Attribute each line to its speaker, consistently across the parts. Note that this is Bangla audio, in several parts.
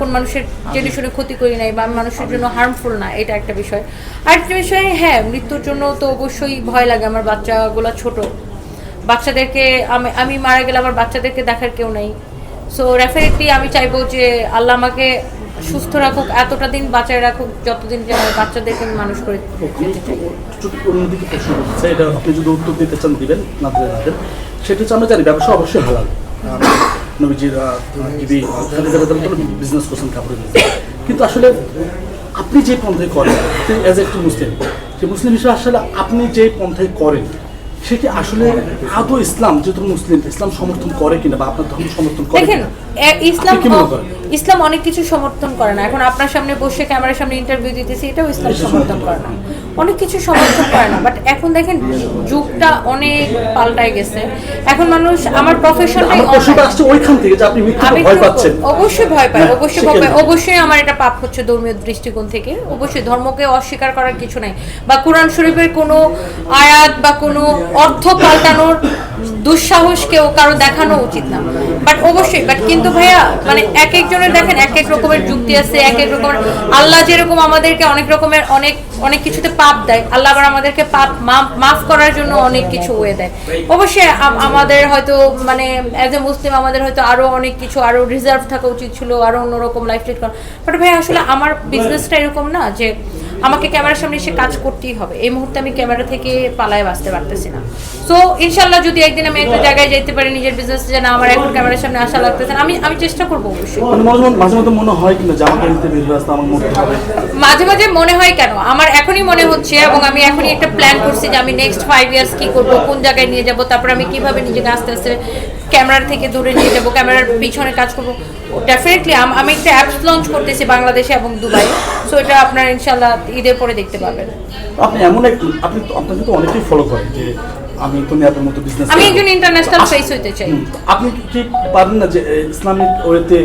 Speaker 1: কোন মানুষের জেনে শুনে ক্ষতি করি নাই বা মানুষের জন্য হার্মফুল না এটা একটা বিষয়। আরেকটা বিষয় হ্যাঁ মৃত্যুর জন্য তো অবশ্যই ভয় লাগে আমার বাচ্চাগুলো ছোট। বাচ্চাদেরকে আমি আমি মারা গেলে আমার বাচ্চাদেরকে দেখার কেউ নেই। সো ডেফিনেটলি আমি চাইব যে আল্লাহ আমাকে সুস্থ রাখুক এতটা দিন বাঁচায় রাখুক যতদিন যে আমার বাচ্চাদেরকে আমি মানুষ করে।
Speaker 2: অন্যদিকে প্রশ্ন এটা আপনি যদি উত্তর দিতে চান দিবেন না সেটা হচ্ছে আমরা জানি ব্যবসা অবশ্যই হালাল। আহ, নবীজির খাদিজা বিজনেস করছেন কাপড়ের কিন্তু আসলে আপনি যে পন্থায় করেন অ্যাজ একটি মুসলিম যে মুসলিম হিসেবে আসলে আপনি যে পন্থায় করেন সেটি আসলে আদৌ ইসলাম যেহেতু মুসলিম ইসলাম সমর্থন করে কিনা বা আপনার ধর্ম সমর্থন করে
Speaker 1: দেখেন ইসলাম
Speaker 2: কি
Speaker 1: ইসলাম অনেক কিছু সমর্থন করে না। এখন আপনার সামনে বসে ক্যামেরার সামনে ইন্টারভিউ দিতেছি এটাও ইসলাম সমর্থন করে না। অনেক কিছু সমর্থন করে না বাট এখন দেখেন যুগটা অনেক পাল্টায় গেছে। এখন মানুষ আমার প্রফেশনটাই
Speaker 2: ওইখান থেকে যে আপনি
Speaker 1: আমি
Speaker 2: ভয় পাচ্ছেন।
Speaker 1: অবশ্যই ভয় পাই
Speaker 2: হ্যাঁ,
Speaker 1: অবশ্যই ভয়
Speaker 2: পায়
Speaker 1: অবশ্যই আমার এটা পাপ হচ্ছে ধর্মীয় দৃষ্টিকোণ থেকে। অবশ্যই ধর্মকে অস্বীকার করার কিছু নাই। বা কোরআন শরীফের কোনো আয়াত বা কোনো অর্থ পাল্টানোর দুঃসাহস কেউ কারও দেখানো উচিত না। বাট অবশ্যই বাট কিন্তু ভাইয়া মানে এক একজনের দেখেন, এক এক রকমের যুক্তি আছে, এক এক রকমের, আল্লাহ যেরকম আমাদেরকে অনেক রকমের, অনেক অনেক কিছুতে পাপ দেয়, আল্লাহ আবার আমাদেরকে পাপ মাফ- করার জন্য অনেক কিছু ওয়ে দেয়। অবশ্যই আমাদের হয়তো মানে অ্যাজ এ মুসলিম আমাদের হয়তো আরও অনেক কিছু, আরও রিজার্ভ থাকা উচিত ছিল, আরও অন্যরকম লাইফ লিড করা। বাট ভাই আসলে আমার বিজনেসটা এরকম না যে আমাকে ক্যামেরার সামনে এসে কাজ করতেই হবে। এই মুহূর্তে আমি ক্যামেরা থেকে পালায় বাঁচতে পারতেছি না। সো ইনশাল্লাহ যদি একদিন আমি একটা জায়গায় যেতে পারি নিজের বিজনেস যে না আমার এখন ক্যামেরার সামনে আসা লাগতেছে না, আমি আমি চেষ্টা করব অবশ্যই।
Speaker 2: মানে হয় কিনা জামা
Speaker 1: মাঝে মাঝে মনে হয় কেন? আমার এখনই মনে হচ্ছে এবং আমি এখনই একটা প্ল্যান করছি যে আমি নেক্সট ফাইভ ইয়ার্স কি করব কোন জায়গায় নিয়ে যাব তারপর আমি কীভাবে নিজেকে আস্তে আস্তে ক্যামেরার থেকে দূরে নিয়ে যাব ক্যামেরার পিছনে কাজ করব। ডেফিনেটলি আমি একটা অ্যাপস লঞ্চ করতেছি বাংলাদেশে এবং দুবাই সো এটা আপনার ইনশাল্লাহ ঈদের পরে দেখতে পাবেন।
Speaker 2: আপনি এমন এক আপনি আপনাকে তো অনেকেই ফলো করেন যে আমি তো আপনার মতো বিজনেস
Speaker 1: আমি একজন ইন্টারন্যাশনাল ফেস হইতে চাই।
Speaker 2: আপনি কি পারেন না যে ইসলামিক ওয়েতে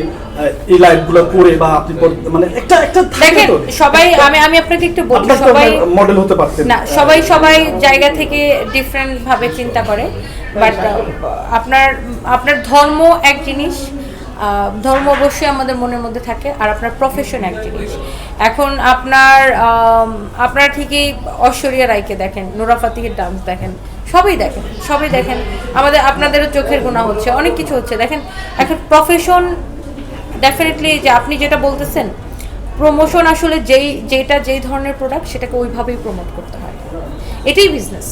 Speaker 2: এই লাইফগুলো করে বা আপনি মানে একটা একটা
Speaker 1: দেখেন সবাই আমি আমি আপনাকে একটু বলি সবাই
Speaker 2: মডেল হতে পারতেন।
Speaker 1: না সবাই সবাই জায়গা থেকে ডিফারেন্ট ভাবে চিন্তা করে বাট আপনার আপনার ধর্ম এক জিনিস ধর্ম অবশ্যই আমাদের মনের মধ্যে থাকে আর আপনার প্রফেশন এক জিনিস এখন আপনার আপনারা ঠিকই ঐশ্বরিয়া রায়কে দেখেন, নোরা ফাতিহের ডান্স দেখেন, সবই দেখেন সবই দেখেন। আমাদের, আপনাদেরও চোখের গোনা হচ্ছে, অনেক কিছু হচ্ছে। দেখেন, এখন প্রফেশন ডেফিনেটলি যে আপনি যেটা বলতেছেন প্রমোশন আসলে যেই যেটা যেই ধরনের প্রোডাক্ট সেটাকে ওইভাবেই প্রমোট করতে হয়। এটাই বিজনেস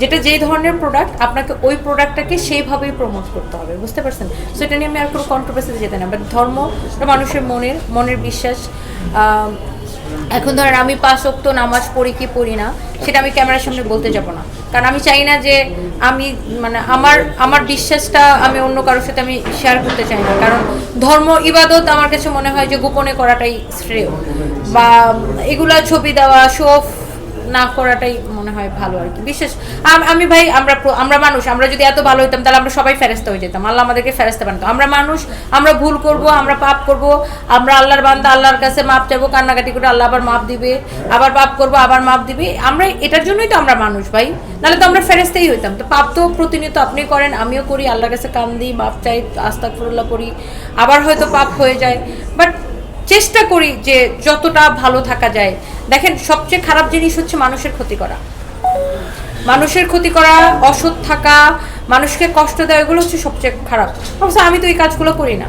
Speaker 1: যেটা যেই ধরনের প্রোডাক্ট আপনাকে ওই প্রোডাক্টটাকে সেইভাবেই প্রমোট করতে হবে, বুঝতে পারছেন? সো এটা নিয়ে আমি আর কোনো কন্ট্রোভার্সিতে যেতে না বাট ধর্ম মানুষের মনের মনের বিশ্বাস। এখন ধরেন আমি পাঁচ অক্ত নামাজ পড়ি কি পড়ি না, সেটা আমি ক্যামেরার সামনে বলতে যাব না। কারণ আমি চাই না যে আমি মানে আমার আমার বিশ্বাসটা আমি অন্য কারোর সাথে আমি শেয়ার করতে চাই না। কারণ ধর্ম, ইবাদত আমার কাছে মনে হয় যে গোপনে করাটাই শ্রেয়। বা এগুলা ছবি দেওয়া শো অফ না করাটাই মনে হয় ভালো আর কি। বিশেষ, আমি ভাই, আমরা আমরা মানুষ, আমরা যদি এত ভালো হইতাম, তাহলে আমরা সবাই ফেরেস্তা হয়ে যেতাম। আল্লাহ আমাদেরকে ফেরেস্তা বানাতো। আমরা মানুষ, আমরা ভুল করব, আমরা পাপ করব, আমরা আল্লাহর বান্দা, আল্লাহর কাছে মাপ চাইব, কান্নাকাটি করে আল্লাহ আবার মাপ দিবে, আবার পাপ করব, আবার মাপ দিবে। আমরা এটার জন্যই তো আমরা মানুষ ভাই। নাহলে তো আমরা ফেরেস্তাই হইতাম। তো পাপ তো প্রতিনিয়ত আপনি করেন, আমিও করি, আল্লাহর কাছে কান দিই মাপ চাই, আস্তাগফিরুল্লাহ করি, আবার হয়তো পাপ হয়ে যায়। বাট চেষ্টা করি যে যতটা ভালো থাকা যায়। দেখেন, সবচেয়ে খারাপ জিনিস হচ্ছে মানুষের ক্ষতি করা। মানুষের ক্ষতি করা, অসৎ থাকা, মানুষকে কষ্ট দেওয়া, এগুলো হচ্ছে সবচেয়ে খারাপ। অবশ্য আমি তো এই কাজগুলো করি না।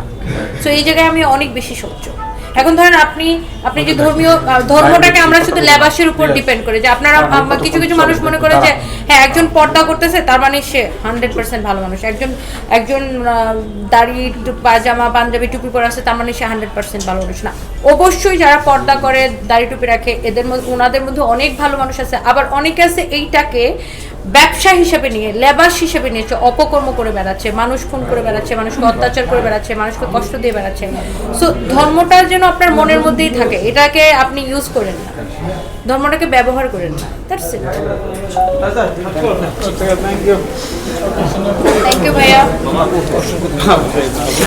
Speaker 1: তো এই জায়গায় আমি অনেক বেশি সহ্য। এখন ধরেন আপনি আপনি যে ধর্মীয় ধর্মটাকে আমরা শুধু লেবাসের উপর ডিপেন্ড করে যে আপনারা কিছু কিছু মানুষ মনে করে যে হ্যাঁ একজন পর্দা করতেছে তার মানে সে হান্ড্রেড পার্সেন্ট ভালো মানুষ। একজন একজন দাড়ি পাজামা পাঞ্জাবি টুপি পরে আছে তার মানে সে হান্ড্রেড পার্সেন্ট ভালো মানুষ না। অবশ্যই যারা পর্দা করে দাড়ি টুপি রাখে এদের মধ্যে ওনাদের মধ্যে অনেক ভালো মানুষ আছে। আবার অনেকে আছে এইটাকে ব্যবসা হিসেবে নিয়ে লেবাস হিসেবে নিয়েছে অপকর্ম করে বেড়াচ্ছে মানুষ খুন করে বেড়াচ্ছে মানুষকে অত্যাচার করে বেড়াচ্ছে মানুষকে কষ্ট দিয়ে বেড়াচ্ছে। সো ধর্মটা যেন আপনার মনের মধ্যেই থাকে এটাকে আপনি ইউজ করেন না। ধর্মটাকে ব্যবহার করেন না। দ্যাটস ইট থ্যাংক ইউ ভাইয়া।